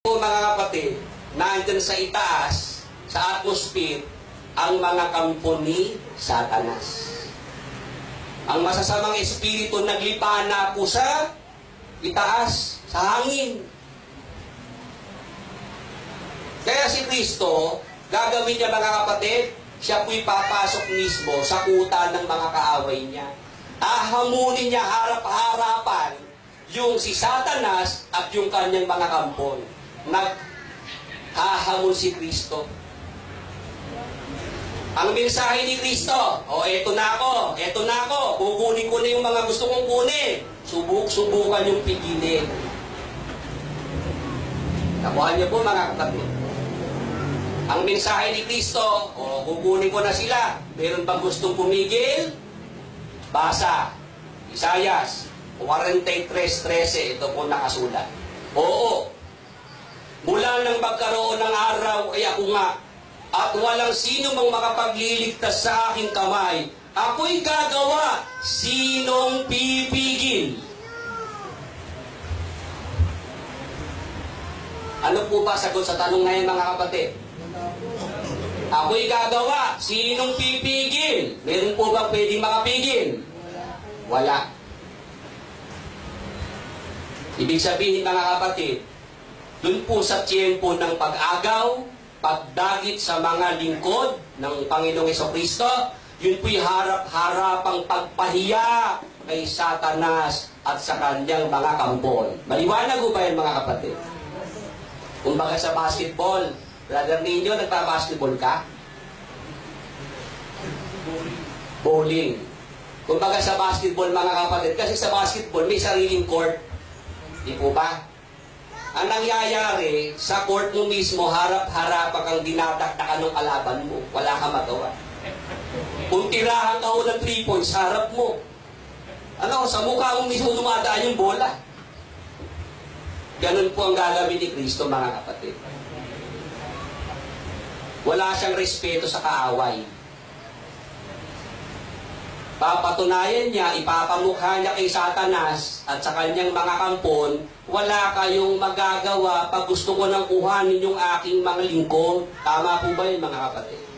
po mga kapatid, nandyan sa itaas, sa atmosphere, ang mga kampo ni Satanas. Ang masasamang espiritu naglipa na po sa itaas, sa hangin. Kaya si Kristo, gagawin niya mga kapatid, siya po'y papasok mismo sa kuta ng mga kaaway niya. Ahamunin niya harap-harapan yung si Satanas at yung kanyang mga kampon. Naghahamon si Kristo. Ang mensahe ni Kristo, o eto na ako, eto na ako, kukunin ko na yung mga gusto kong kunin. Subuk-subukan yung pigilin. Nakuha niyo po mga kapatid. Ang mensahe ni Kristo, o kukunin ko na sila. Meron bang gustong pumigil? Basa. Isayas. 43.13. Ito po nakasulat. Oo. Mula nang magkaroon ng araw ay ako nga. At walang sino mang makapagliligtas sa aking kamay. Ako'y gagawa. Sinong pipigil? Ano po ba sagot sa tanong na mga kapatid? Ako'y gagawa. Sinong pipigil? Meron po ba pwedeng makapigil? Wala. Ibig sabihin mga kapatid, dun po sa tiyempo ng pag-agaw, pagdagit sa mga lingkod ng Panginoong Kristo, yun po'y harap-harapang pagpahiya kay Satanas at sa kanyang mga kampon. Maliwanag ko ba yan mga kapatid? Kumbaga sa basketball, brother ninyo, nagpa-basketball ka? Bowling. Kumbaga sa basketball mga kapatid, kasi sa basketball may sariling court. Di po ba? Ang nangyayari, sa court mo mismo, harap-harapan kang dinadaktakan ng kalaban mo. Wala kang magawa. Kung tirahan ka ho ng 3 points, harap mo. Ano, sa mukha mo mismo dumadaan yung bola. Ganun po ang gagawin ni Kristo, mga kapatid. Wala siyang respeto sa kaaway. Papatunayan niya, ipapamukha niya kay Satanas at sa kanyang mga kampon, wala kayong magagawa pag gusto ko nang kuhanin yung aking mga lingkod. Tama po ba yun, mga kapatid?